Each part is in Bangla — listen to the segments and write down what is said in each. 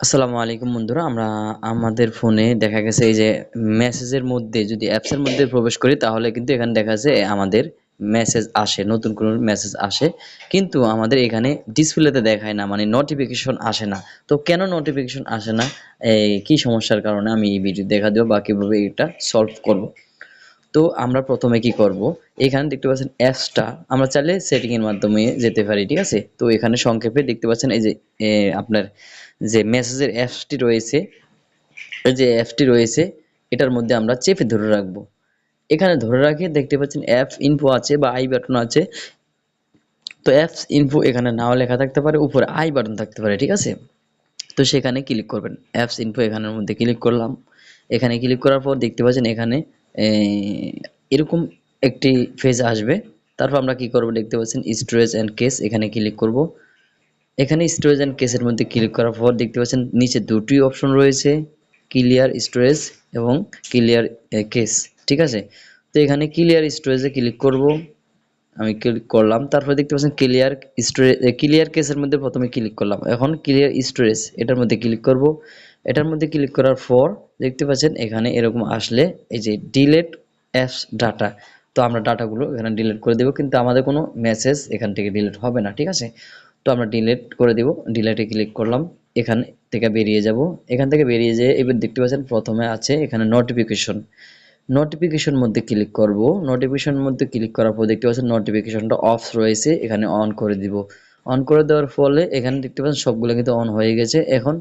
আসসালামু আলাইকুম বন্ধুরা, আমরা আমাদের ফোনে দেখা গেছে এই যে মেসেজের মধ্যে, যদি অ্যাপসের মধ্যে প্রবেশ করি, তাহলে কিন্তু এখানে দেখা যাচ্ছে আমাদের মেসেজ আসে, নতুন কোনো মেসেজ আসে। কিন্তু আমাদের এখানে ডিসপ্লেতে দেখায় না মানে নোটিফিকেশন আসে না। তো কেন নোটিফিকেশন আসে না? এই কি সমস্যার কারণে আমি এই ভিডিও দেখা দেবো বা কীভাবে এটা সলভ করব? তো আমরা প্রথমে কি করব? এখানে দেখতে পাচ্ছেন অ্যাপসটা আমরা চাইলে সেটিংয়ের মাধ্যমে যেতে পারি, ঠিক আছে? তো এখানে সংক্ষেপে দেখতে পাচ্ছেন এই যে আপনার যে মেসেজের অ্যাপসটি রয়েছে, এই যে অ্যাপসটি রয়েছে, এটার মধ্যে আমরা চেপে ধরে রাখব। এখানে ধরে রাখে দেখতে পাচ্ছেন অ্যাপস ইনফো আছে বা আই বাটন আছে। তো অ্যাপস ইনফো এখানে নাও লেখা থাকতে পারে, উপরে আই বাটন থাকতে পারে, ঠিক আছে? তো সেখানে ক্লিক করবেন। অ্যাপস ইনফো এখানের মধ্যে ক্লিক করলাম। এখানে ক্লিক করার পর দেখতে পাচ্ছেন এখানে এরকম একটি ফেজ আসবে। তারপর আমরা কি করব দেখতে পাচ্ছেন স্টোরেজ অ্যান্ড কেস এখানে ক্লিক করব। এখানে স্টোরেজ অ্যান্ড কেসের মধ্যে ক্লিক করার পর দেখতে পাচ্ছেন, নিচে দুটি অপশন রয়েছে ক্লিয়ার স্টোরেজ এবং ক্লিয়ার কেস ঠিক আছে? তো এখানে ক্লিয়ার স্টোরেজে ক্লিক করব। আমি ক্লিক করলাম, তারপর দেখতে পাচ্ছেন ক্লিয়ার স্টোরেজ ক্লিয়ার কেসের মধ্যে প্রথমে ক্লিক করলাম। এখন ক্লিয়ার স্টোরেজ এটার মধ্যে ক্লিক করব। এটার মধ্যে ক্লিক করার পর দেখতে পাচ্ছেন এখানে এরকম আসলে এই যে ডিলেট অ্যাপস ডাটা তো আমরা ডাটাগুলো এখানে ডিলিট করে দেব, কিন্তু আমাদের কোনো মেসেজ এখান থেকে ডিলিট হবে না, ঠিক আছে? তো আমরা ডিলেট করে দেব ডিলেটে ক্লিক করলাম, এখান থেকে বেরিয়ে যাব। এখান থেকে বেরিয়ে যেয়ে এবার দেখতে পাচ্ছেন প্রথমে আছে এখানে নোটিফিকেশন নোটিফিকেশন মধ্যে ক্লিক করব নোটিফিকেশন মধ্যে ক্লিক করার পর দেখতে পাচ্ছেন নোটিফিকেশনটা অফ রয়েছে, এখানে অন করে দিব। অন করে দেওয়ার ফলে এখানে দেখতে পাচ্ছেন সবগুলো কিন্তু অন হয়ে গেছে। এখন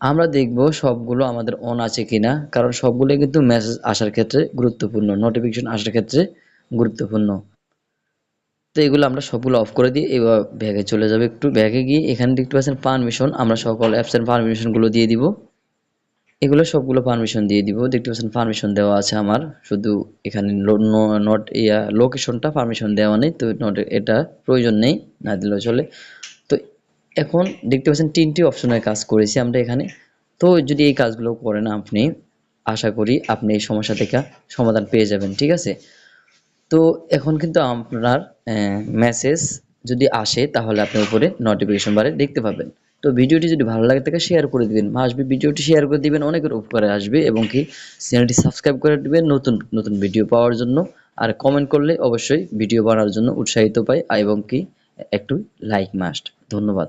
আমরা দেখব সবগুলো আমাদের অন আছে কিনা, কারণ সবগুলো কিন্তু মেসেজ আসার ক্ষেত্রে গুরুত্বপূর্ণ নোটিফিকেশন আসার ক্ষেত্রে গুরুত্বপূর্ণ। তো এগুলো আমরা সবগুলো অফ করে দিয়ে এবার ব্যাগে চলে যাবে একটু। ব্যাগে গিয়ে এখানে দেখতে পাচ্ছেন পারমিশন আমরা সকল অ্যাপসের পারমিশনগুলো দিয়ে দিব। এগুলো সবগুলো পারমিশন দিয়ে দিব। দেখতে পাচ্ছেন পারমিশন দেওয়া আছে আমার। শুধু এখানে নট ইয়া লোকেশনটা পারমিশন দেওয়া নেই, তো নট এটা প্রয়োজন নেই, না দিলেও চলে। এখন দেখতে পাচ্ছেন তিনটি অপশনের কাজ করেছি আমরা এখানে। তো যদি এই কাজগুলো করেন আপনি, আশা করি আপনি এই সমস্যা থেকে সমাধান পেয়ে যাবেন, ঠিক আছে? তো এখন কিন্তু আপনার মেসেজ যদি আসে তাহলে আপনি উপরে নোটিফিকেশন বারে দেখতে পাবেন। তো ভিডিওটি যদি ভালো লাগে থাকে শেয়ার করে দিবেন। আসবে ভিডিওটি শেয়ার করে দিবেন, অনেকের উপকারে আসবে এবং কি চ্যানেলটি সাবস্ক্রাইব করে দিবেন নতুন নতুন ভিডিও পাওয়ার জন্য। আর কমেন্ট করলে অবশ্যই ভিডিও বানানোর জন্য উৎসাহিত পাই এবং কি একটু লাইক মাস্ট ধন্যবাদ।